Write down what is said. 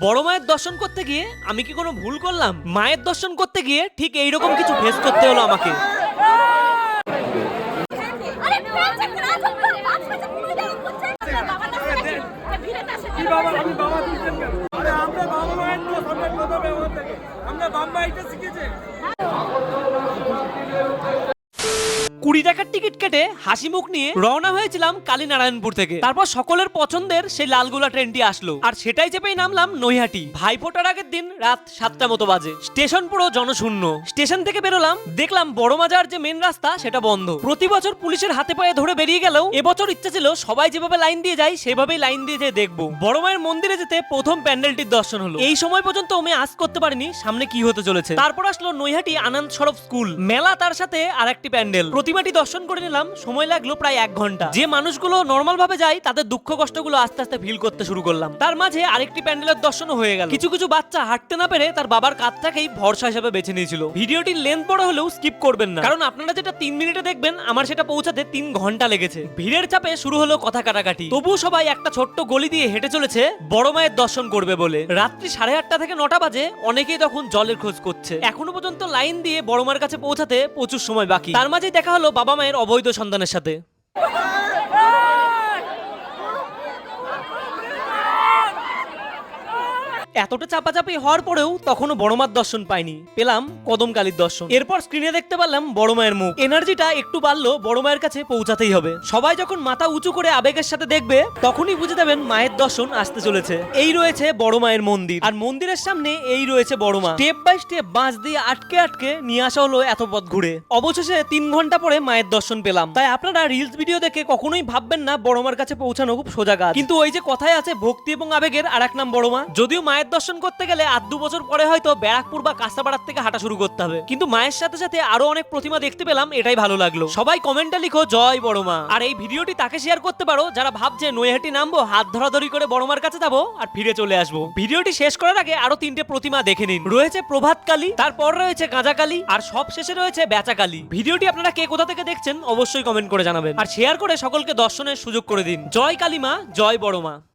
বড় মায়ের দর্শন করতে গিয়ে আমি কি কোনো ভুল করলাম? মায়ের দর্শন করতে গিয়ে ঠিক এইরকম কিছু ফেস করতে হলো আমাকে। আরে আমরা এটা শিখেছে। কুড়ি টাকার টিকিট কেটে হাসি মুখ নিয়ে রওনা হয়েছিলাম কালীনারায়ণপুর থেকে। তারপর সকলের পছন্দের সেই লালগোলা ট্রেনটি আসলো। আর সেটাই চেপেই নামলাম নৈহাটি। ভাইফোঁটার আগের দিন রাত সাতটা মতো বাজে। স্টেশন পুরো জনশূন্য। স্টেশন থেকে বেরোলাম, দেখলাম বড় মাজার যে মেন রাস্তা, সেটা বন্ধ। প্রতি বছর পুলিশের হাতে পায়ে ধরে বেরিয়ে গেলেও এবছর ইচ্ছা ছিল সবাই যেভাবে লাইন দিয়ে যায়, সেভাবেই লাইন দিয়ে যেয়ে দেখব। বড় মায়ের মন্দিরে যেতে প্রথম প্যান্ডেলটির দর্শন হলো। এই সময় পর্যন্ত আমি আজ করতে পারিনি, সামনে কি হতে চলেছে। তারপর আসলো নৈহাটি আনন্দ সরব স্কুল। মেলা তার সাথে আর একটি প্যান্ডেল প্রতিমাটি দর্শন করে নিলাম, সময় লাগল প্রায় এক ঘণ্টা। যে মানুষগুলো নর্মাল ভাবে যায়, তাদের দুঃখ কষ্টগুলো আস্তে আস্তে ফিল করতে শুরু করলাম। তার মাঝে আরেকটি প্যান্ডেলের দর্শনও হয়ে গেল। কিছু কিছু বাচ্চা হাঁটতে না পেরে তার বাবার কাজটাকেই ভরসা হিসেবে বেছে নিয়েছিল। ভিডিওটির লেন্থ বড় হলেও স্কিপ করবেন না। কারণ আপনারা যেটা তিন মিনিটে দেখবেন, আমার সেটা পৌঁছাতে তিন ঘণ্টা লেগেছে। ভিড়ের চাপে শুরু হলো কথা কাটাকাটি। তবুও সবাই একটা ছোট্ট গলি দিয়ে হেঁটে চলেছে, বড় মায়ের দর্শন করবে বলে। রাত্রি সাড়ে আটটা থেকে নটা বাজে, অনেকেই তখন জলের খোঁজ করছে। এখনও পর্যন্ত লাইন দিয়ে বড় মায়ের কাছে পৌঁছাতে প্রচুর সময় বাকি। তার মাঝে দেখা বাবা মায়ের অবৈধ সন্তানের সাথে। এতটা চাপাচাপি হওয়ার পরেও তখনও বড় মার দর্শন পাইনি। পেলাম কদম কালীর দর্শন। এরপর স্ক্রিনে দেখতে পারলাম বড় মায়ের মুখ। এনার্জিটা একটু বাড়লো বড় মায়ের কাছে পৌঁছাতেই হবে। সবাই যখন মাথা উঁচু করে আবেগের সাথে দেখবে, তখনই বুঝে যাবেন মায়ের দর্শন আসতে চলেছে। এই রয়েছে বড় মায়ের মন্দির। আর মন্দিরের সামনে এই রয়েছে বড় মা। স্টেপ বাই স্টেপ বাঁশ দিয়ে আটকে আটকে নিয়ে আসা হলো এত পথ ঘুরে। অবশেষে তিন ঘণ্টা পরে মায়ের দর্শন পেলাম। তাই আপনারা রিলস ভিডিও দেখে কখনোই ভাববেন না বড় মার কাছে পৌঁছানো খুব সোজা কাজ। কিন্তু ওই যে কথায় আছে ভক্তি এবং আবেগের আর এক নাম বড় মা। যদিও মায়ের দর্শন করতে গেলে আর দু বছর পরে হয়তো ব্যারাকপুর বা কাঁচাপাড়ার থেকে হাঁটা শুরু করতে হবে। কিন্তু মায়ের সাথে সাথে আরও অনেক প্রতিমা দেখতে পেলাম, এটাই ভালো লাগল। সবাই কমেন্টে লিখো, জয় বড় মা। আর এই ভিডিওটি তাকে শেয়ার করতে পারো, যারা ভাবছে নৈহাটি নামবো, হাত ধরাধরি করে বড় মার কাছে যাব আর ফিরে চলে আসব। ভিডিওটি শেষ করার আগে আরও তিনটে প্রতিমা দেখে নিন। রয়েছে প্রভাত কালী, তারপর রয়েছে গাঁজা কালী, আর সব শেষে রয়েছে বেচা কালী। ভিডিওটি আপনারা কে কোথা থেকে দেখছেন, অবশ্যই কমেন্ট করে জানাবেন। আর শেয়ার করে সকলকে দর্শনের সুযোগ করে দিন। জয় কালী মা, জয় বড় মা।